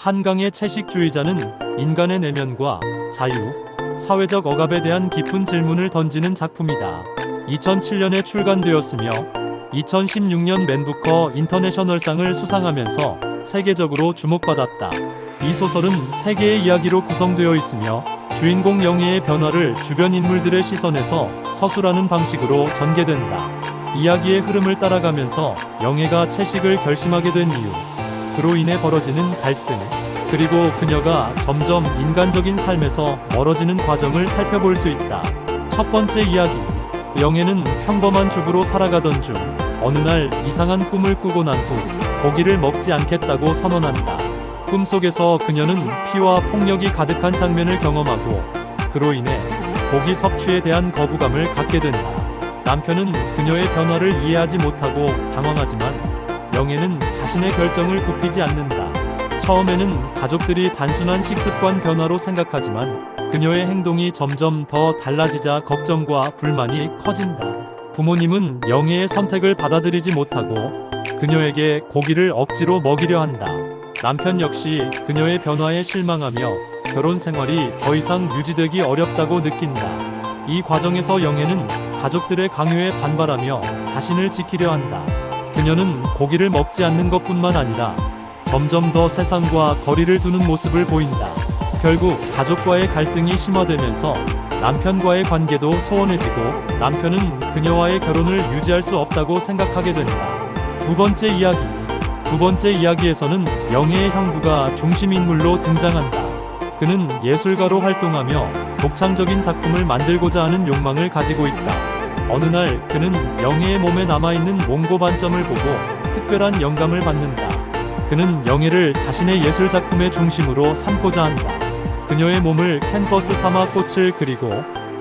한강의 채식주의자는 인간의 내면과 자유, 사회적 억압에 대한 깊은 질문을 던지는 작품이다. 2007년에 출간되었으며 2016년 맨부커 인터내셔널상을 수상하면서 세계적으로 주목받았다. 이 소설은 세 개의 이야기로 구성되어 있으며 주인공 영예의 변화를 주변 인물들의 시선에서 서술하는 방식으로 전개된다. 이야기의 흐름을 따라가면서 영예가 채식을 결심하게 된 이유, 그로 인해 벌어지는 갈등, 그리고 그녀가 점점 인간적인 삶에서 멀어지는 과정을 살펴볼 수 있다. 첫 번째 이야기. 영애는 평범한 주부로 살아가던 중 어느 날 이상한 꿈을 꾸고 난 후 고기를 먹지 않겠다고 선언한다. 꿈속에서 그녀는 피와 폭력이 가득한 장면을 경험하고 그로 인해 고기 섭취에 대한 거부감을 갖게 된다. 남편은 그녀의 변화를 이해하지 못하고 당황하지만 영애는 자신의 결정을 굽히지 않는다. 처음에는 가족들이 단순한 식습관 변화로 생각하지만 그녀의 행동이 점점 더 달라지자 걱정과 불만이 커진다. 부모님은 영예의 선택을 받아들이지 못하고 그녀에게 고기를 억지로 먹이려 한다. 남편 역시 그녀의 변화에 실망하며 결혼 생활이 더 이상 유지되기 어렵다고 느낀다. 이 과정에서 영애는 가족들의 강요에 반발하며 자신을 지키려 한다. 그녀는 고기를 먹지 않는 것뿐만 아니라 점점 더 세상과 거리를 두는 모습을 보인다. 결국 가족과의 갈등이 심화되면서 남편과의 관계도 소원해지고 남편은 그녀와의 결혼을 유지할 수 없다고 생각하게 된다. 두 번째 이야기. 두 번째 이야기에서는 영예의 형부가 중심 인물로 등장한다. 그는 예술가로 활동하며 독창적인 작품을 만들고자 하는 욕망을 가지고 있다. 어느 날 그는 영예의 몸에 남아있는 몽고 반점을 보고 특별한 영감을 받는다. 그는 영예를 자신의 예술 작품의 중심으로 삼고자 한다. 그녀의 몸을 캔버스 삼아 꽃을 그리고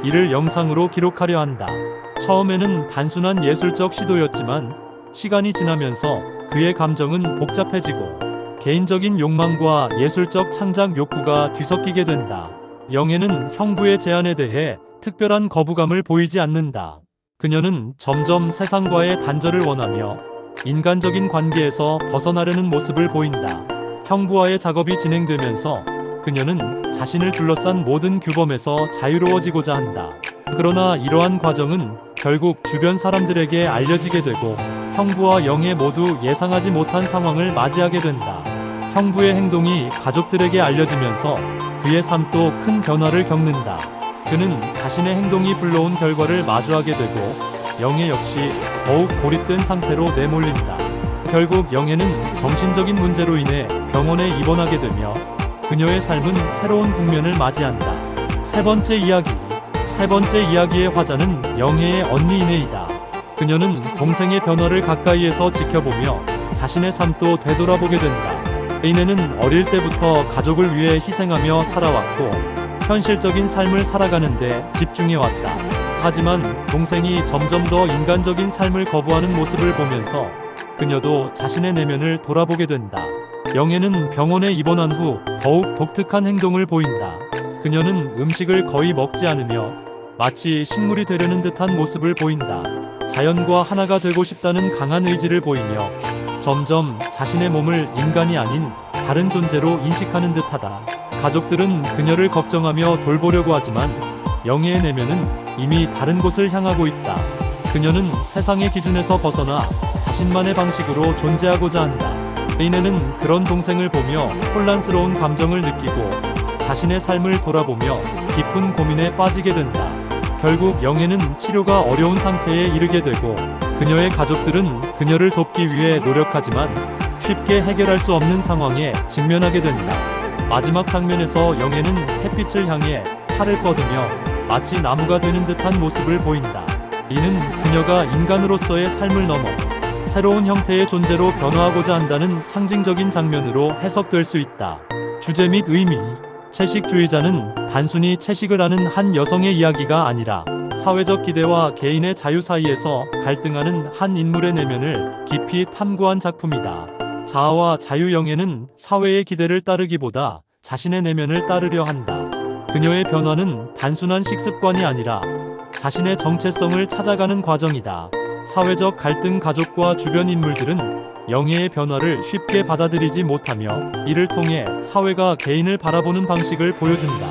이를 영상으로 기록하려 한다. 처음에는 단순한 예술적 시도였지만 시간이 지나면서 그의 감정은 복잡해지고 개인적인 욕망과 예술적 창작 욕구가 뒤섞이게 된다. 영애는 형부의 제안에 대해 특별한 거부감을 보이지 않는다. 그녀는 점점 세상과의 단절을 원하며 인간적인 관계에서 벗어나려는 모습을 보인다. 형부와의 작업이 진행되면서 그녀는 자신을 둘러싼 모든 규범에서 자유로워지고자 한다. 그러나 이러한 과정은 결국 주변 사람들에게 알려지게 되고 형부와 영애 모두 예상하지 못한 상황을 맞이하게 된다. 형부의 행동이 가족들에게 알려지면서 그의 삶도 큰 변화를 겪는다. 그는 자신의 행동이 불러온 결과를 마주하게 되고 영애 역시 더욱 고립된 상태로 내몰린다. 결국 영애는 정신적인 문제로 인해 병원에 입원하게 되며 그녀의 삶은 새로운 국면을 맞이한다. 세 번째 이야기. 세 번째 이야기의 화자는 영애의 언니 이네이다. 그녀는 동생의 변화를 가까이에서 지켜보며 자신의 삶도 되돌아보게 된다. 이네는 어릴 때부터 가족을 위해 희생하며 살아왔고 현실적인 삶을 살아가는데 집중해왔다. 하지만 동생이 점점 더 인간적인 삶을 거부하는 모습을 보면서 그녀도 자신의 내면을 돌아보게 된다. 영애는 병원에 입원한 후 더욱 독특한 행동을 보인다. 그녀는 음식을 거의 먹지 않으며 마치 식물이 되려는 듯한 모습을 보인다. 자연과 하나가 되고 싶다는 강한 의지를 보이며 점점 자신의 몸을 인간이 아닌 다른 존재로 인식하는 듯하다. 가족들은 그녀를 걱정하며 돌보려고 하지만 영예의 내면은 이미 다른 곳을 향하고 있다. 그녀는 세상의 기준에서 벗어나 자신만의 방식으로 존재하고자 한다. 이네는 그런 동생을 보며 혼란스러운 감정을 느끼고 자신의 삶을 돌아보며 깊은 고민에 빠지게 된다. 결국 영애는 치료가 어려운 상태에 이르게 되고 그녀의 가족들은 그녀를 돕기 위해 노력하지만 쉽게 해결할 수 없는 상황에 직면하게 된다. 마지막 장면에서 영애는 햇빛을 향해 팔을 뻗으며 마치 나무가 되는 듯한 모습을 보인다. 이는 그녀가 인간으로서의 삶을 넘어 새로운 형태의 존재로 변화하고자 한다는 상징적인 장면으로 해석될 수 있다. 주제 및 의미 채식주의자는 단순히 채식을 하는 한 여성의 이야기가 아니라 사회적 기대와 개인의 자유 사이에서 갈등하는 한 인물의 내면을 깊이 탐구한 작품이다. 자아와 자유 영예는 사회의 기대를 따르기보다 자신의 내면을 따르려 한다. 그녀의 변화는 단순한 식습관이 아니라 자신의 정체성을 찾아가는 과정이다. 사회적 갈등 가족과 주변 인물들은 영예의 변화를 쉽게 받아들이지 못하며 이를 통해 사회가 개인을 바라보는 방식을 보여준다.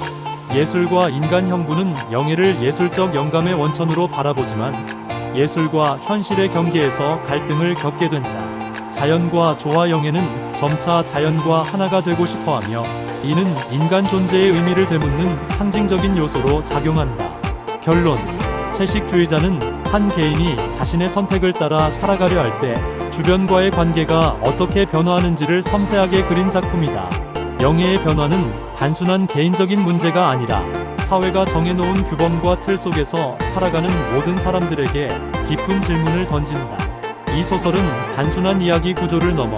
예술과 인간 형부는 영예를 예술적 영감의 원천으로 바라보지만 예술과 현실의 경계에서 갈등을 겪게 된다. 자연과 조화 영예는 점차 자연과 하나가 되고 싶어 하며 이는 인간 존재의 의미를 되묻는 상징적인 요소로 작용한다. 결론 채식주의자는 한 개인이 자신의 선택을 따라 살아가려 할 때 주변과의 관계가 어떻게 변화하는지를 섬세하게 그린 작품이다. 영예의 변화는 단순한 개인적인 문제가 아니라 사회가 정해놓은 규범과 틀 속에서 살아가는 모든 사람들에게 깊은 질문을 던진다. 이 소설은 단순한 이야기 구조를 넘어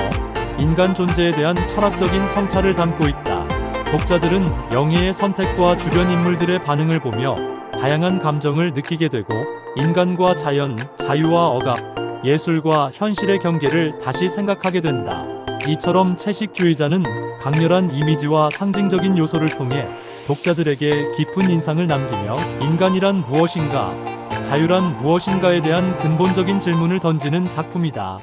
인간 존재에 대한 철학적인 성찰을 담고 있다. 독자들은 영예의 선택과 주변 인물들의 반응을 보며 다양한 감정을 느끼게 되고 인간과 자연, 자유와 억압, 예술과 현실의 경계를 다시 생각하게 된다. 이처럼 채식주의자는 강렬한 이미지와 상징적인 요소를 통해 독자들에게 깊은 인상을 남기며 인간이란 무엇인가, 자유란 무엇인가에 대한 근본적인 질문을 던지는 작품이다.